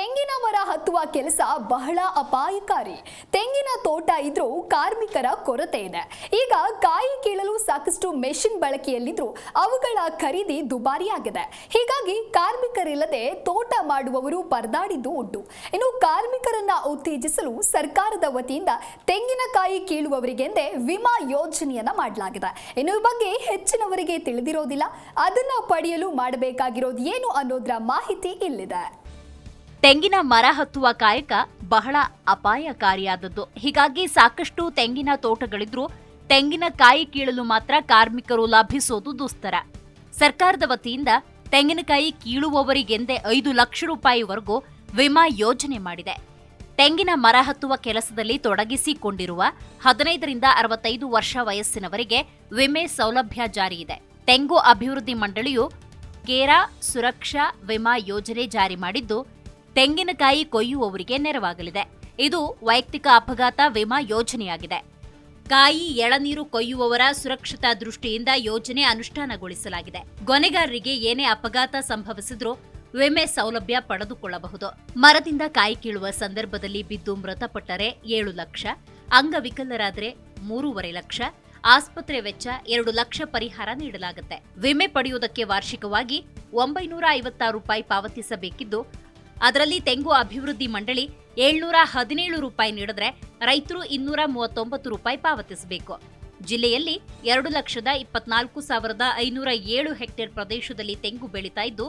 ತೆಂಗಿನ ಮರ ಹತ್ತುವ ಕೆಲಸ ಬಹಳ ಅಪಾಯಕಾರಿ. ತೆಂಗಿನ ತೋಟ ಇದ್ರೂ ಕಾರ್ಮಿಕರ ಕೊರತೆ ಇದೆ. ಈಗ ಕಾಯಿ ಕೀಳಲು ಸಾಕಷ್ಟು ಮೆಷಿನ್ ಬಳಕೆಯಲ್ಲಿದ್ರು ಅವುಗಳ ಖರೀದಿ ದುಬಾರಿಯಾಗಿದೆ. ಹೀಗಾಗಿ ಕಾರ್ಮಿಕರಿಲ್ಲದೆ ತೋಟ ಮಾಡುವವರು ಪರದಾಡಿದ್ದು ಉಂಟು. ಇನ್ನು ಕಾರ್ಮಿಕರನ್ನ ಉತ್ತೇಜಿಸಲು ಸರ್ಕಾರದ ವತಿಯಿಂದ ತೆಂಗಿನಕಾಯಿ ಕೀಳುವವರಿಗೆಂದೇ ವಿಮಾ ಯೋಜನೆಯನ್ನ ಮಾಡಲಾಗಿದೆ. ಇನ್ನು ಬಗ್ಗೆ ಹೆಚ್ಚಿನವರಿಗೆ ತಿಳಿದಿರೋದಿಲ್ಲ. ಅದನ್ನ ಪಡೆಯಲು ಮಾಡಬೇಕಾಗಿರೋದು ಏನು ಅನ್ನೋದ್ರ ಮಾಹಿತಿ ಇಲ್ಲಿದೆ. ತೆಂಗಿನ ಮರ ಹತ್ತುವ ಕಾಯಕ ಬಹಳ ಅಪಾಯಕಾರಿಯಾದದ್ದು. ಹೀಗಾಗಿ ಸಾಕಷ್ಟು ತೆಂಗಿನ ತೋಟಗಳಿದ್ರೂ ತೆಂಗಿನಕಾಯಿ ಕೀಳಲು ಮಾತ್ರ ಕಾರ್ಮಿಕರು ಲಭಿಸೋದು ದುಸ್ತರ. ಸರ್ಕಾರದ ವತಿಯಿಂದ ತೆಂಗಿನಕಾಯಿ ಕೀಳುವವರಿಗೆಂದೇ ಐದು ಲಕ್ಷ ರೂಪಾಯಿವರೆಗೂ ವಿಮಾ ಯೋಜನೆ ಮಾಡಿದೆ. ತೆಂಗಿನ ಮರ ಹತ್ತುವ ಕೆಲಸದಲ್ಲಿ ತೊಡಗಿಸಿಕೊಂಡಿರುವ ಹದಿನೈದರಿಂದ ಅರವತ್ತೈದು ವರ್ಷ ವಯಸ್ಸಿನವರಿಗೆ ವಿಮೆ ಸೌಲಭ್ಯ ಜಾರಿಯಿದೆ ತೆಂಗು ಅಭಿವೃದ್ಧಿ ಮಂಡಳಿಯು ಕೇರಾ ಸುರಕ್ಷಾ ವಿಮಾ ಯೋಜನೆ ಜಾರಿ ಮಾಡಿದ್ದು ತೆಂಗಿನಕಾಯಿ ಕೊಯ್ಯುವವರಿಗೆ ನೆರವಾಗಲಿದೆ. ಇದು ವೈಯಕ್ತಿಕ ಅಪಘಾತ ವಿಮಾ ಯೋಜನೆಯಾಗಿದೆ. ಕಾಯಿ, ಎಳನೀರು ಕೊಯ್ಯುವವರ ಸುರಕ್ಷತಾ ದೃಷ್ಟಿಯಿಂದ ಯೋಜನೆ ಅನುಷ್ಠಾನಗೊಳಿಸಲಾಗಿದೆ. ಗೊನೆಗಾರರಿಗೆ ಏನೇ ಅಪಘಾತ ಸಂಭವಿಸಿದ್ರೂ ವಿಮೆ ಸೌಲಭ್ಯ ಪಡೆದುಕೊಳ್ಳಬಹುದು. ಮರದಿಂದ ಕಾಯಿ ಕೀಳುವ ಸಂದರ್ಭದಲ್ಲಿ ಬಿದ್ದು ಮೃತಪಟ್ಟರೆ ಏಳು ಲಕ್ಷ, ಅಂಗವಿಕಲರಾದರೆ ಮೂರುವರೆ ಲಕ್ಷ, ಆಸ್ಪತ್ರೆ ವೆಚ್ಚ ಎರಡು ಲಕ್ಷ ಪರಿಹಾರ ನೀಡಲಾಗುತ್ತೆ. ವಿಮೆ ಪಡೆಯುವುದಕ್ಕೆ ವಾರ್ಷಿಕವಾಗಿ ಒಂಬೈನೂರ ಐವತ್ತಾರು ರೂಪಾಯಿ ಪಾವತಿಸಬೇಕಿದ್ದು ಅದರಲ್ಲಿ ತೆಂಗು ಅಭಿವೃದ್ಧಿ ಮಂಡಳಿ ಏಳ್ನೂರ ಹದಿನೇಳು ರೂಪಾಯಿ ನೀಡಿದ್ರೆ ರೈತರು ಇನ್ನೂರ ಮೂವತ್ತೊಂಬತ್ತು ರೂಪಾಯಿ ಪಾವತಿಸಬೇಕು. ಜಿಲ್ಲೆಯಲ್ಲಿ ಎರಡು ಲಕ್ಷದ ಇಪ್ಪತ್ನಾಲ್ಕು ಸಾವಿರದ ಐನೂರ ಏಳು ಹೆಕ್ಟೇರ್ ಪ್ರದೇಶದಲ್ಲಿ ತೆಂಗು ಬೆಳೀತಾ ಇದ್ದು,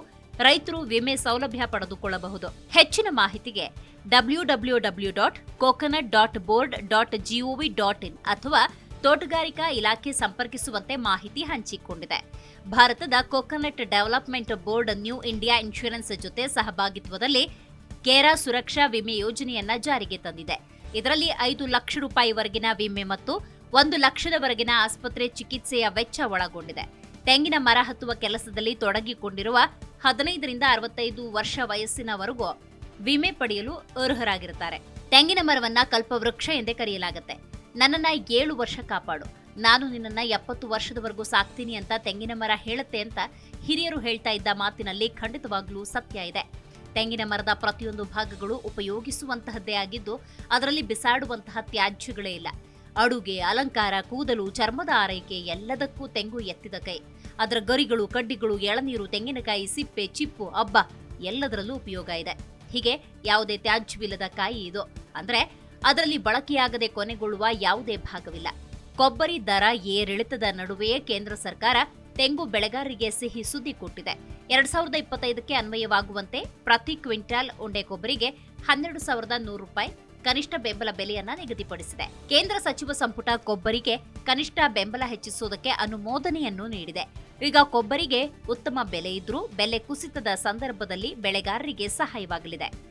ರೈತರು ವಿಮೆ ಸೌಲಭ್ಯ ಪಡೆದುಕೊಳ್ಳಬಹುದು. ಹೆಚ್ಚಿನ ಮಾಹಿತಿಗೆ W W W dot coconut dot board dot GOV dot in ಅಥವಾ ತೋಟಗಾರಿಕಾ ಇಲಾಖೆ ಸಂಪರ್ಕಿಸುವಂತೆ ಮಾಹಿತಿ ಹಂಚಿಕೊಂಡಿದೆ. ಭಾರತದ coconut development board new India insurance ಜೊತೆ ಸಹಭಾಗಿತ್ವದಲ್ಲಿ ಕೇರಾ ಸುರಕ್ಷಾ ವಿಮೆ ಯೋಜನೆಯನ್ನ ಜಾರಿಗೆ ತಂದಿದೆ. ಇದರಲ್ಲಿ ಐದು ಲಕ್ಷ ರೂಪಾಯಿವರೆಗಿನ ವಿಮೆ ಮತ್ತು ಒಂದು ಲಕ್ಷದವರೆಗಿನ ಆಸ್ಪತ್ರೆ ಚಿಕಿತ್ಸೆಯ ವೆಚ್ಚ ಒಳಗೊಂಡಿದೆ. ತೆಂಗಿನ ಮರ ಹತ್ತುವ ಕೆಲಸದಲ್ಲಿ ತೊಡಗಿಕೊಂಡಿರುವ ಹದಿನೈದರಿಂದ ಅರವತ್ತೈದು ವರ್ಷ ವಯಸ್ಸಿನವರೆಗೂ ವಿಮೆ ಪಡೆಯಲು ಅರ್ಹರಾಗಿರುತ್ತಾರೆ. ತೆಂಗಿನ ಮರವನ್ನ ಕಲ್ಪವೃಕ್ಷ ಎಂದೇ ಕರೆಯಲಾಗುತ್ತೆ. ನನ್ನನ್ನ ಏಳು ವರ್ಷ ಕಾಪಾಡು. ನಾನು ನಿನ್ನನ್ನ ಎಪ್ಪತ್ತು ವರ್ಷದವರೆಗೂ ಸಾಕ್ತೀನಿ ಅಂತ ತೆಂಗಿನ ಮರ ಹೇಳುತ್ತೆ ಅಂತ ಹಿರಿಯರು ಹೇಳ್ತಾ ಇದ್ದ ಮಾತಿನಲ್ಲಿ ಖಂಡಿತವಾಗ್ಲೂ ಸತ್ಯ ಇದೆ. ತೆಂಗಿನ ಮರದ ಪ್ರತಿಯೊಂದು ಭಾಗಗಳು ಉಪಯೋಗಿಸುವಂತಹದ್ದೇ ಆಗಿದ್ದು, ಅದರಲ್ಲಿ ಬಿಸಾಡುವಂತಹ ತ್ಯಾಜ್ಯಗಳೇ ಇಲ್ಲ. ಅಡುಗೆ, ಅಲಂಕಾರ, ಕೂದಲು, ಚರ್ಮದ ಆರೈಕೆ ಎಲ್ಲದಕ್ಕೂ ತೆಂಗು ಎತ್ತಿದ ಕೈ. ಅದರ ಗರಿಗಳು, ಕಡ್ಡಿಗಳು, ಎಳನೀರು, ತೆಂಗಿನಕಾಯಿ, ಸಿಪ್ಪೆ, ಚಿಪ್ಪು, ಹಬ್ಬ ಎಲ್ಲದರಲ್ಲೂ ಉಪಯೋಗ ಇದೆ. ಹೀಗೆ ಯಾವುದೇ ತ್ಯಾಜ್ಯವಿಲ್ಲದ ಕಾಯಿ ಇದು. ಅಂದ್ರೆ ಅದರಲ್ಲಿ ಬಳಕೆಯಾಗದೆ ಕೊನೆಗೊಳ್ಳುವ ಯಾವುದೇ ಭಾಗವಿಲ್ಲ. ಕೊಬ್ಬರಿ ದರ ಏರಿಳಿತದ ನಡುವೆಯೇ ಕೇಂದ್ರ ಸರ್ಕಾರ ತೆಂಗು ಬೆಳೆಗಾರರಿಗೆ ಸಿಹಿ ಸುದ್ದಿ ಕೊಟ್ಟಿದೆ. ಎರಡ್ ಸಾವಿರದ ಇಪ್ಪತ್ತೈದಕ್ಕೆ ಅನ್ವಯವಾಗುವಂತೆ ಪ್ರತಿ ಕ್ವಿಂಟಾಲ್ ಉಂಡೆ ಕೊಬ್ಬರಿಗೆ ಹನ್ನೆರಡು ಸಾವಿರದ ನೂರು ರೂಪಾಯಿ ಕನಿಷ್ಠ ಬೆಂಬಲ ಬೆಲೆಯನ್ನ ನಿಗದಿಪಡಿಸಿದೆ. ಕೇಂದ್ರ ಸಚಿವ ಸಂಪುಟ ಕೊಬ್ಬರಿಗೆ ಕನಿಷ್ಠ ಬೆಂಬಲ ಹೆಚ್ಚಿಸುವುದಕ್ಕೆ ಅನುಮೋದನೆಯನ್ನು ನೀಡಿದೆ. ಈಗ ಕೊಬ್ಬರಿಗೆ ಉತ್ತಮ ಬೆಲೆ ಇದ್ರೂ ಬೆಲೆ ಕುಸಿತದ ಸಂದರ್ಭದಲ್ಲಿ ಬೆಳೆಗಾರರಿಗೆ ಸಹಾಯವಾಗಲಿದೆ.